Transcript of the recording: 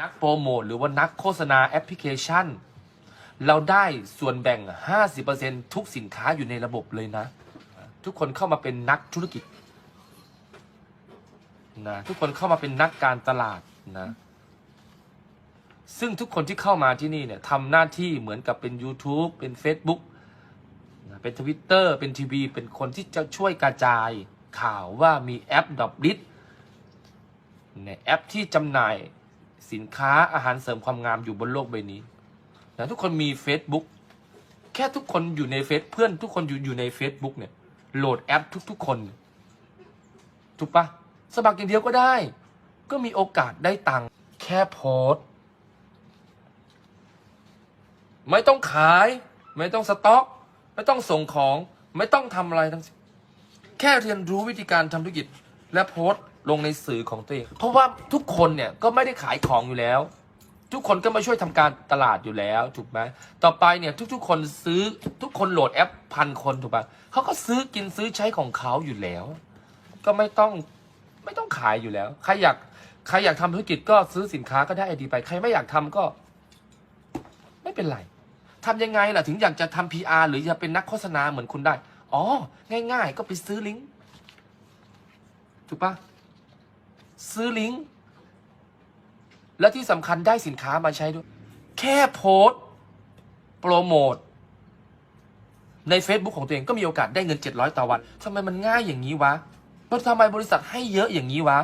นักโปรโมทหรือว่านักโฆษณาแอปพลิเคชัน เราได้ส่วนแบ่ง 50%ทุกสินค้าอยู่ในระบบเลยนะ ทุกคนเข้ามาเป็นนักธุรกิจนะทุกคนเข้ามาเป็นนักการตลาดนะ ซึ่งทุกคนที่เข้ามาที่นี่เนี่ยทำหน้าที่เหมือนกับเป็น YouTube เป็น Facebook นะเป็น Twitter เป็นทีวีเป็นคนที่จะช่วยกระจายข่าวว่ามีแอปดอบลิทเนี่ยแอปที่จำหน่าย สินค้าอาหารเสริมความงามอยู่บนโลกใบนี้นะทุกคนมี Facebook แค่ทุกคนอยู่ในเฟซเพื่อนทุกคนอยู่อยู่ใน Facebook เนี่ย โหลดแอปทุก ๆ คน ถูกปะสมัครอย่างเดียวก็ได้ ก็มีโอกาสได้ตังค์แค่โพสต์ ไม่ต้องขาย ไม่ต้องสต็อก ไม่ต้องส่งของ ไม่ต้องทำอะไรทั้งสิ้นแค่เรียนรู้วิธีการทำธุรกิจและโพสต์ ลงในสื่อของตัวเอง เพราะว่าทุกคนเนี่ยก็ไม่ได้ขายของอยู่แล้ว ทุกคนก็มาช่วยทำการตลาดอยู่แล้วถูกไหมต่อไปเนี่ยทุกๆ คนซื้อทุกคนโหลดแอปพันคนถูกปะเขาก็ซื้อกินซื้อใช้ของเขาอยู่แล้ว ก็ไม่ต้องไม่ต้องขายอยู่แล้ว ใครอยากใครอยากทำธุรกิจก็ซื้อสินค้าก็ได้ไอดีไป ใครไม่อยากทำก็ ไม่เป็นไรทำยังไงล่ะถึงอยากจะทำ PR หรือจะเป็นนักโฆษณาเหมือนคุณได้ อ๋อ ง่าย ๆ ก็ไปซื้อลิงก์ถูกปะ ซื้อลิงก์ และที่สำคัญได้สินค้ามาใช้ด้วย แค่โพสโปรโมทใน Facebook ของตัวเองก็มีโอกาสได้เงิน 700 ต่อวันทำไมมันง่ายอย่างนี้วะทำไมบริษัทให้เยอะอย่างนี้วะ